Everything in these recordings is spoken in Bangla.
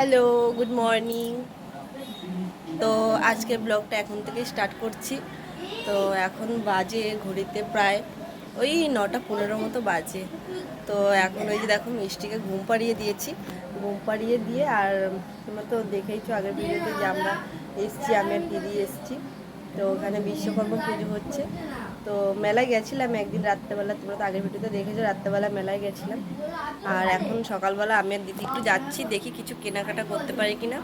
হ্যালো গুড মর্নিং তো আজকে ব্লগটা এখন থেকে স্টার্ট করছি। তো এখন বাজে ঘড়িতে প্রায় ওই নটা পনেরো মতো বাজে। তো এখন ওই যে দেখো মিষ্টিকে ঘুম পাড়িয়ে দিয়েছি। ঘুম পাড়িয়ে দিয়ে আর তোমরা তো দেখেইছো আগের ভিডিওতে যে আমরা এসছি, আমি আর দিদি এসছি। তো ওখানে বিশ্বকর্মা পুজো হচ্ছে। তো মেলায় গেছিলাম একদিন রাত্রেবেলা তোমরা তো আগের ভিডিওতে দেখেছ রাত্রেবেলা মেলায় গেছিলাম। আর এখন সকালবেলা আমি আর দিদি একটু যাচ্ছি দেখি কিছু কেনাকাটা করতে পারি কিনা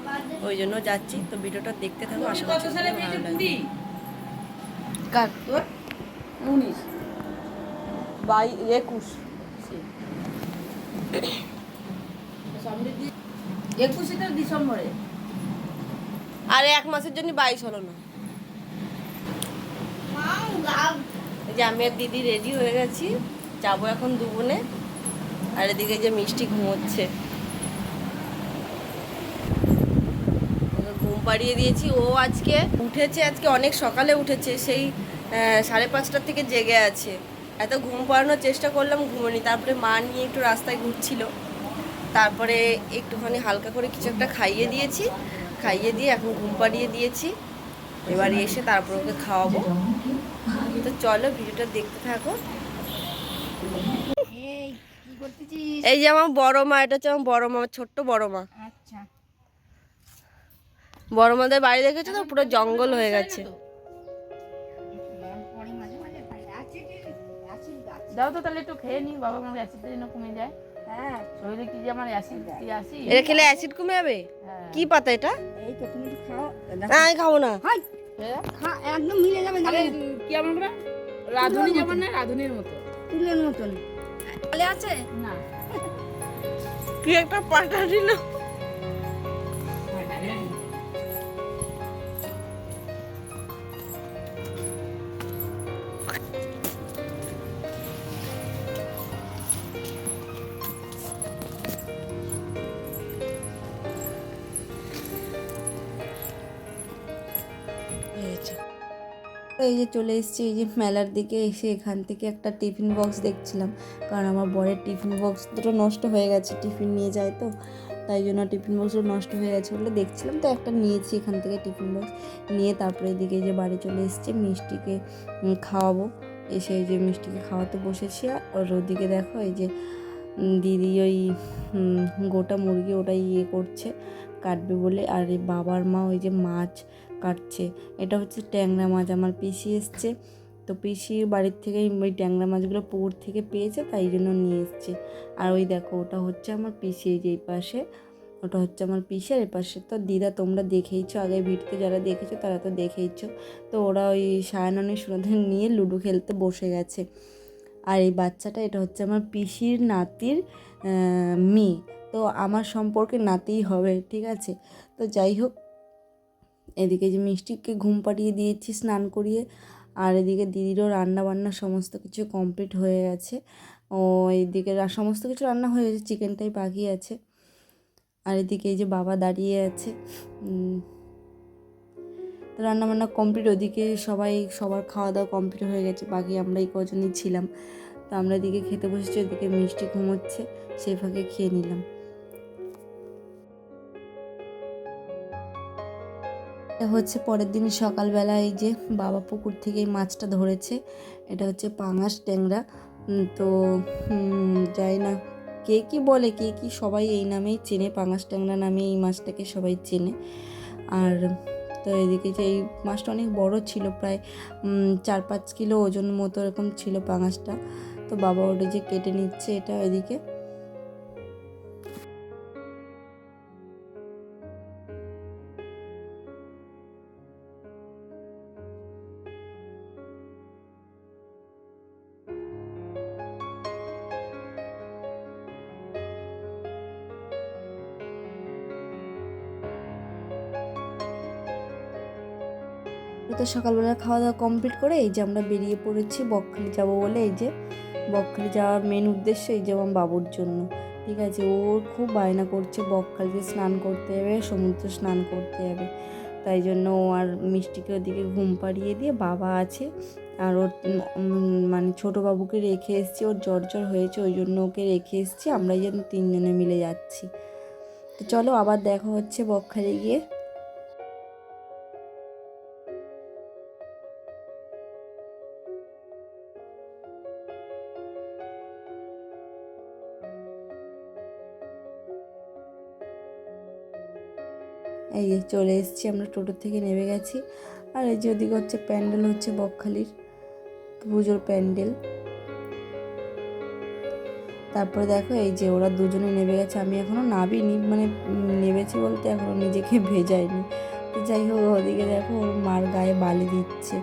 ওই জন্য যাচ্ছি। তো ভিডিওটা দেখতে থাকো আশা করছি ভালো লাগবে। কার? উনিশ বাই একুশ। একুশে তো ডিসেম্বরে। আর এক মাসের জন্য বাইশ হলো না। যে আমি আর দিদি রেডি হয়ে গেছি, যাব এখন দুবনে আর এদিকে যে মিষ্টি ঘুমোচ্ছে। ঘুম পাড়িয়ে দিয়েছি। ও আজকে উঠেছে, আজকে অনেক সকালে উঠেছে, সেই সাড়ে পাঁচটার থেকে জেগে আছে। এত ঘুম পাড়ানোর চেষ্টা করলাম ঘুমোনি তারপরে মা নিয়ে একটু রাস্তায় ঘুরছিল। তারপরে একটুখানি হালকা করে কিছু একটা খাইয়ে দিয়েছি। খাইয়ে দিয়ে এখন ঘুম পাড়িয়ে দিয়েছি। এবার এসে তারপর ওকে খাওয়াবো। তো চলো ভিডিওটা দেখতে থাকো। এই কি করতেছিস? এই যে আমার বড় মা এটা হচ্ছে আমার বড় মা ছোট্ট বড় মা। আচ্ছা। বড় মাদের বাড়ি দেখেছ তো? পুরো জঙ্গল হয়ে গেছে। দাও তো তাহলে একটু খেয়ে নি বাবা আমার কমে যায়। হ্যাঁ। শরীরে কি যে আমার অ্যাসিড কি আসি এটা খেলে অ্যাসিড কমে যাবে? হ্যাঁ। কি পাতা এটা? এই তো তুমি খাও। না আমি খাব না। হাই! হ্যাঁ? একদম মিলে যাবে আরে কি আমার না রাধুনি যেমন না রাধুনির মতো তুলের মতন। বলে আছে? না। কি একটা পাঠা দিল। এই যে চলে এসেছি, এই যে মেলার দিকে এসে এখান থেকে একটা টিফিন বক্স দেখছিলাম। কারণ আমার বরের টিফিন বক্স দুটো নষ্ট হয়ে গেছে, টিফিন নিয়ে যায় তো। তাই জন্য টিফিন বক্সগুলো নষ্ট হয়ে গেছে বলে দেখছিলাম। তো একটা নিয়েছি এখান থেকে টিফিন বক্স। নিয়ে তারপরে এদিকে যে বাড়ি চলে এসেছি, মিষ্টিকে খাওয়াবো। এসে এই যে মিষ্টিকে খাওয়াতে বসেছি। আর ওদিকে দেখো এই যে দিদি ওই গোটা মুরগি ওটা ইয়ে করছে, কাটবে বলে। আর এই বাবার মা ওই যে মাছ কাটছে। এটা হচ্ছে ট্যাংরা মাছ, আমার পিসি এসছে। তো পিসির বাড়ির থেকে ওই ট্যাংরা মাছগুলো পুকুর থেকে পেয়েছে, তাই জন্য নিয়ে এসছে। আর ওই দেখো, ওটা হচ্ছে আমার পিসি যে এই পাশে। ওটা হচ্ছে আমার পিসি, আর এই পাশে তো দিদা, তোমরা দেখেইছো আগে ভিডিওতে যারা দেখেছ, তারা তো দেখেইছো। তো ওরা ওই সায়নানি সুনাদের নিয়ে লুডো খেলতে বসে গেছে। আর এই বাচ্চাটা, এটা হচ্ছে আমার পিসির নাতির মেয়ে। তো আমার সম্পর্কে নাতিই হবে, ঠিক আছে? তো যাই হোক এদিকে যে মিষ্টিকে ঘুম পাড়িয়ে দিয়েছি, স্নান করিয়ে, আর এদিকে দিদিরও রান্না বান্না সমস্ত কিছু কমপ্লিট হয়ে গেছে। ও এদিকে সমস্ত কিছু রান্না হয়ে গেছে চিকেনটাই বাকি আছে। আর এদিকে এই যে বাবা দাঁড়িয়ে আছে তো রান্না বান্না কমপ্লিট ওদিকে সবাই, সবার খাওয়া দাওয়া কমপ্লিট হয়ে গেছে, বাকি আমরা এই কজনই ছিলাম। তো আমরা এদিকে খেতে বসেছি, ওদিকে মিষ্টি ঘুমোচ্ছে, সেই ফাঁকে খেয়ে নিলাম। এটা হচ্ছে পরের দিন সকালবেলা এই যে বাবা পুকুর থেকে এই মাছটা ধরেছে। এটা হচ্ছে পাঙাশ ট্যাংরা। তো যাই না, কে কি বলে, কে কি সবাই এই নামেই চেনে, পাঙাশ ট্যাংরা নামে এই মাছটাকে সবাই চেনে। আর, তো এদিকে যে এই মাছটা অনেক বড় ছিল, প্রায় চার পাঁচ কিলো ওজন মতো এরকম ছিল পাঙাশটা। তো বাবা ওটা যে কেটে নিচ্ছে এটা এদিকে। তো সকালবেলা খাওয়া দাওয়া কমপ্লিট করে এই যে আমরা বেরিয়ে পড়েছি বকখালি যাব বলে এই যে, বকখালি যাওয়ার মেন উদ্দেশ্য এই যে বাবুর জন্য। ঠিক আছে, ও খুব বায়না করছে বকখালিতে স্নান করতে যাবে, সমুদ্রে স্নান করতে যাবে। তাই জন্য ও আর মিষ্টিকে ওদিকে ঘুম পাড়িয়ে দিয়ে বাবা আছে আর ওর মানে ছোটো বাবুকে রেখে এসেছি, ওর জ্বর জ্বর হয়েছে, ওই জন্য ওকে রেখে এসেছি আমরা যেন তিনজনে মিলে যাচ্ছি। তো চলো আবার দেখা হচ্ছে বকখালি গিয়ে। এই যে চলে এসেছি, আমরা টোটোর থেকে নেমে গেছি। আর এই যে ওদিকে হচ্ছে প্যান্ডেল হচ্ছে বকখালির, পুজোর প্যান্ডেল। তারপরে দেখো এই যে ওরা দুজনে নেমে গেছে। আমি এখনও নাবিনি মানে নেমেছি বলতে এখনও নিজেকে ভেজাইনি। যাই হোক, ওদিকে দেখো ওর মার গায়ে বালি দিচ্ছে।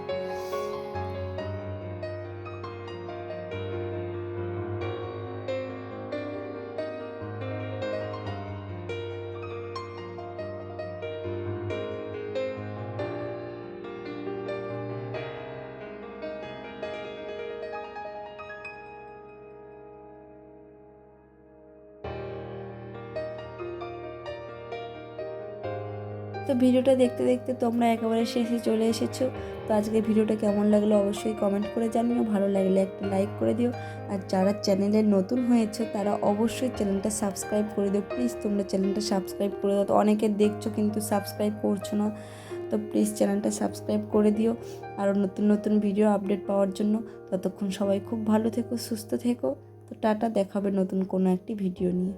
তো ভিডিওটা দেখতে দেখতে তোমরা একেবারে শেষে চলে এসেছ। তো আজকে ভিডিওটা কেমন লাগল অবশ্যই কমেন্ট করে জানিও। ভালো লাগলে একটা লাইক করে দিও। আর যারা চ্যানেলে নতুন হয়েছে, তারা অবশ্যই চ্যানেলটা সাবস্ক্রাইব করে দিও। প্লিজ তোমরা চ্যানেলটা সাবস্ক্রাইব করে দাও। তো অনেকে দেখছ কিন্তু সাবস্ক্রাইব করছ না। তো প্লিজ চ্যানেলটা সাবস্ক্রাইব করে দিও। আরও নতুন নতুন ভিডিও আপডেট পাওয়ার জন্য। ততক্ষণ সবাই খুব ভালো থেকো, সুস্থ থেকো। তো টাটা দেখাবে নতুন কোনো একটি ভিডিও নিয়ে।